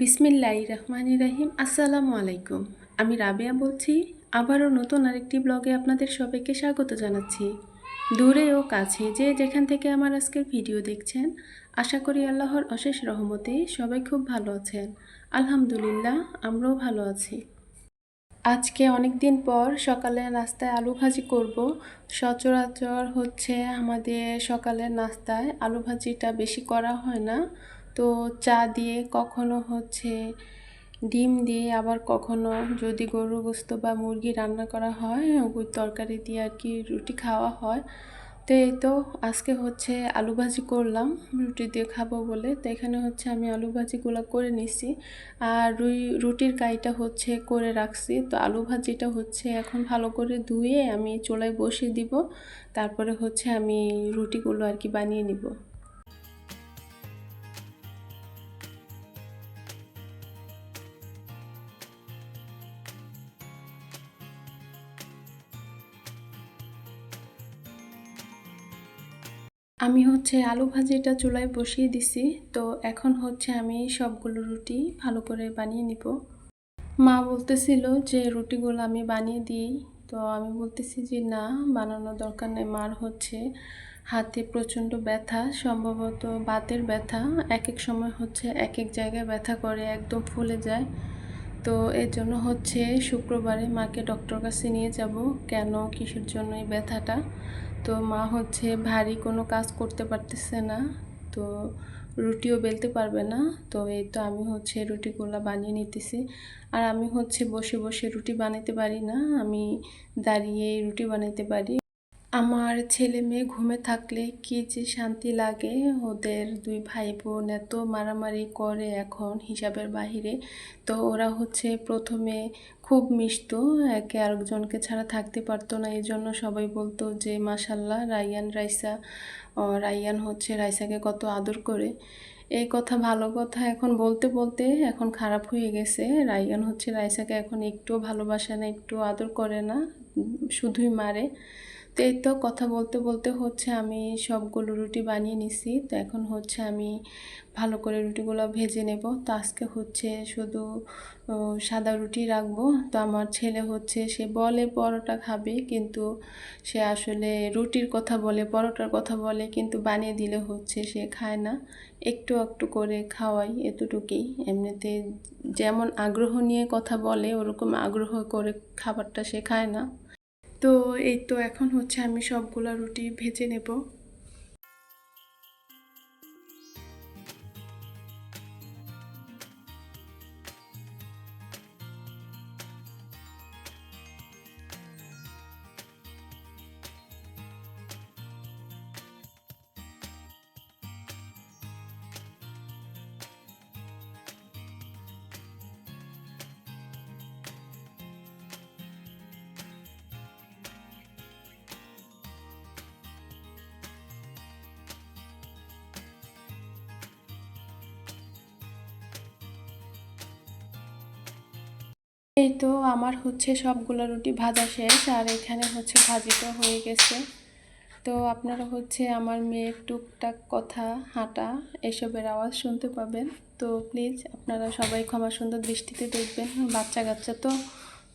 বিসমিল্লাহ রহমান রাহিম, আসসালামু আলাইকুম। আমি রাবেয়া বলছি, আবারও নতুন আরেকটি ব্লগে আপনাদের সবাইকে স্বাগত জানাচ্ছি। দূরে ও কাছে যে যেখান থেকে আমার আজকের ভিডিও দেখছেন, আশা করি আল্লাহর অশেষ রহমতে সবাই খুব ভালো আছেন। আলহামদুলিল্লাহ, আমরাও ভালো আছি। আজকে অনেক দিন পর সকালে নাস্তায় আলু ভাজি করব। সচরাচর হচ্ছে আমাদের সকালের নাস্তায় আলু ভাজিটা বেশি করা হয় না। তো চা দিয়ে কখনো হচ্ছে ডিম দিয়ে, আবার কখনো যদি গরু গোস্ত বা মুরগি রান্না করা হয়, ওই তরকারি দিয়ে আর কি রুটি খাওয়া হয়। তো এই তো আজকে হচ্ছে আলু ভাজি করলাম, রুটি দিয়ে খাব বলে। তো এখানে হচ্ছে আমি আলু ভাজিগুলো করে নিছি। আর রুই, রুটির কাইটা হচ্ছে করে রাখছি। তো আলু ভাজিটা হচ্ছে এখন ভালো করে ধুয়ে আমি চুলায় বসিয়ে দিব। তারপরে হচ্ছে আমি রুটিগুলো আর কি বানিয়ে নিব। আমি হচ্ছে আলু ভাজিটা চুলায় বসিয়ে দিছি, তো এখন হচ্ছে আমি সবগুলো রুটি ভালো করে বানিয়ে নিব। মা বলতেছিল যে রুটিগুলো আমি বানিয়ে দিই, তো আমি বলতেছি যে না, বানানোর দরকার নেই, মার হচ্ছে হাতে প্রচণ্ড ব্যথা, সম্ভবত বাতের ব্যথা এক এক সময় হচ্ছে এক এক জায়গায় ব্যথা করে, একদম ফুলে যায়। তো এর জন্য হচ্ছে শুক্রবারে মাকে ডক্টর কাছে নিয়ে যাব, কেন, কিসের জন্য এই ব্যথাটা? তো মা হচ্ছে ভারী কোনো কাজ করতে পারতেছে না, তো রুটিও বেলতে পারবে না, তো এই তো আমি হচ্ছে রুটিগুলো বানিয়ে নিতেছি। আর আমি হচ্ছে বসে বসে রুটি বানাতে পারি না, আমি দাঁড়িয়ে রুটি বানাতে পারি। আমার ছেলে মেয়ে ঘুমে থাকলে কি যে শান্তি লাগে? ওদের দুই ভাই বোন এত মারামারি করে এখন হিসাবের বাহিরে। তো ওরা হচ্ছে প্রথমে খুব মিশত, একে আরেকজনকে ছাড়া থাকতে পারতো না। এই জন্য সবাই বলতো যে মাসাল্লাহ রাইয়ান রাইসা, ও রাইয়ান হচ্ছে রাইসাকে কত আদর করে। এই কথা ভালো কথা এখন বলতে বলতে এখন খারাপ হয়ে গেছে। রাইয়ান হচ্ছে রাইসাকে এখন একটুও ভালোবাসে না একটু আদর করে না, শুধুই মারে। তো এই তো কথা বলতে বলতে হচ্ছে আমি সবগুলো রুটি বানিয়ে নিছি। তো এখন হচ্ছে আমি ভালো করে রুটিগুলো ভেজে নেব। তো আজকে হচ্ছে শুধু সাদা রুটি রাখব। তো আমার ছেলে হচ্ছে, সে বলে পরোটা খাবে, কিন্তু সে আসলে রুটির কথা বলে, পরোটার কথা বলে, কিন্তু বানিয়ে দিলে হচ্ছে সে খায় না। একটু একটু করে খাওয়াই এতটুকুই। এমনিতে যেমন আগ্রহ নিয়ে কথা বলে, ওরকম আগ্রহ করে খাবারটা সে খায় না। তো এই তো এখন হচ্ছে আমি সবগুলো রুটি ভেজে নেব। এই তো আমার হচ্ছে সবগুলো রুটি ভাজা শেষ, আর এখানে হচ্ছে ভাজিটা হয়ে গেছে। তো আপনারা হচ্ছে আমার মেয়ের টুকটাক কথা, হাঁটা, এসবের আওয়াজ শুনতে পাবেন। তো প্লিজ আপনারা সবাই ক্ষমা সুন্দর দৃষ্টিতে দেখবেন, বাচ্চা কাচ্চা তো।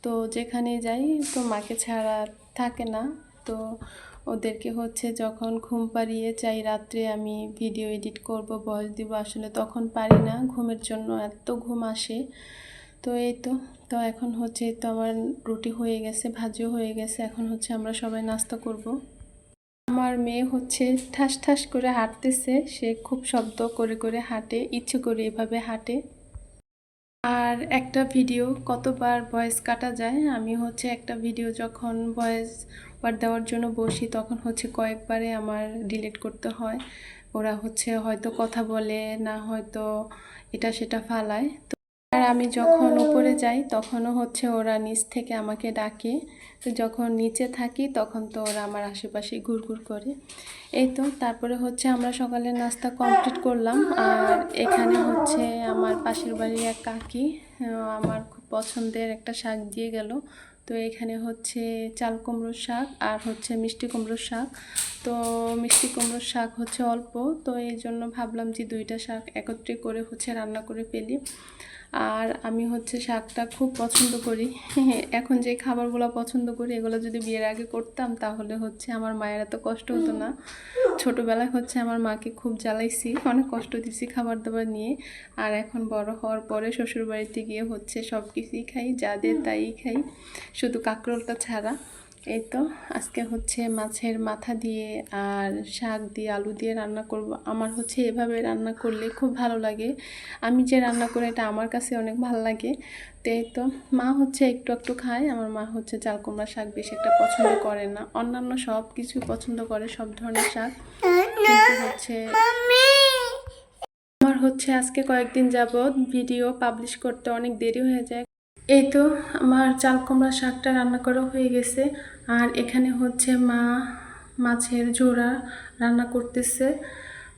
তো যেখানে যাই তো মাকে ছাড়া থাকে না। তো ওদেরকে হচ্ছে যখন ঘুম পাড়িয়ে চাই রাত্রে আমি ভিডিও এডিট করব বয়স দিব, আসলে তখন পারি না। ঘুমের জন্য এত ঘুম আসে। তো এই তো তো এখন হচ্ছে তো আমার রুটি হয়ে গেছে, ভাজিও হয়ে গেছে, এখন হচ্ছে আমরা সবাই নাস্তা করব। আমার মেয়ে হচ্ছে ঠাস ঠাস করে হাঁটতেছে, সে খুব শব্দ করে করে হাঁটে, ইচ্ছে করে এভাবে হাঁটে। আর একটা ভিডিও, কতবার ভয়েস কাটা যায়, আমি হচ্ছে একটা ভিডিও যখন ভয়েস বার দেওয়ার জন্য বসি, তখন হচ্ছে কয়েকবারে আমার ডিলিট করতে হয়। ওরা হচ্ছে হয়তো কথা বলে, না হয়তো এটা সেটা ফালায়। তো আর আমি যখন উপরে যাই, তখনও হচ্ছে ওরা নিচ থেকে আমাকে ডাকে। তো যখন নিচে থাকি, তখন তো ওরা আমার আশেপাশে ঘুরঘুর করে। এই তো, তারপরে হচ্ছে আমরা সকালে নাস্তা কমপ্লিট করলাম। আর এখানে হচ্ছে আমার পাশের বাড়ির এক কাকি আমার খুব পছন্দের একটা শাক দিয়ে গেল। তো এখানে হচ্ছে চাল কুমড়োর শাক আর হচ্ছে মিষ্টি কুমড়োর শাক। তো মিষ্টি কুমড়োর শাক হচ্ছে অল্প। তো এই জন্য ভাবলাম যে দুইটা শাক একত্রে করে হচ্ছে রান্না করে ফেলি। আর আমি হচ্ছে শাকটা খুব পছন্দ করি। এখন যে খাবারগুলো পছন্দ করি, এগুলো যদি বিয়ের আগে করতাম, তাহলে হচ্ছে আমার মায়ের এত কষ্ট হতো না। ছোটোবেলায় হচ্ছে আমার মাকে খুব জ্বালাইছি, অনেক কষ্ট দিছি খাবার দাবার নিয়ে। আর এখন বড় হওয়ার পরে শ্বশুরবাড়িতে গিয়ে হচ্ছে সব কিছুই খাই যাদের তাই খাই। শুধু কাঁকরোলটা ছাড়া। এই তো, আজকে হচ্ছে মাছের মাথা দিয়ে আর শাক দিয়ে আলু দিয়ে রান্না করব। আমার হচ্ছে এভাবে রান্না করলে খুব ভালো লাগে। আমি যে রান্না করি এটা আমার কাছে অনেক ভালো লাগে। তো এই তো, মা হচ্ছে একটু একটু খায়, আমার মা হচ্ছে চাল কুমড়া শাক বেশি একটা পছন্দ করে না। অন্যান্য সব কিছু পছন্দ করে, সব ধরনের শাক। হচ্ছে আমার হচ্ছে আজকে কয়েকদিন যাবৎ ভিডিও পাবলিশ করতে অনেক দেরি হয়ে যায়। এই তো, আমার চাল কুমড়া শাকটা রান্না করা হয়ে গেছে। আর এখানে হচ্ছে মা, মাছের জোড়া রান্না করতেছে।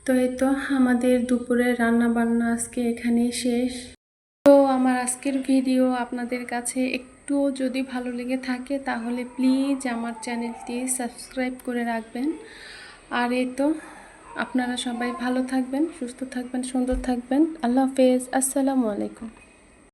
তো এই তো আমাদের দুপুরে রান্না বান্না আজকে এখানেই শেষ। তো আমার আজকের ভিডিও আপনাদের কাছে একটু যদি ভালো লেগে থাকে তাহলে প্লিজ আমার চ্যানেলটি সাবস্ক্রাইব করে রাখবেন। আর এই তো আপনারা সবাই ভালো থাকবেন, সুস্থ থাকবেন, সুন্দর থাকবেন। আল্লাহ হাফেজ। আসসালামু আলাইকুম।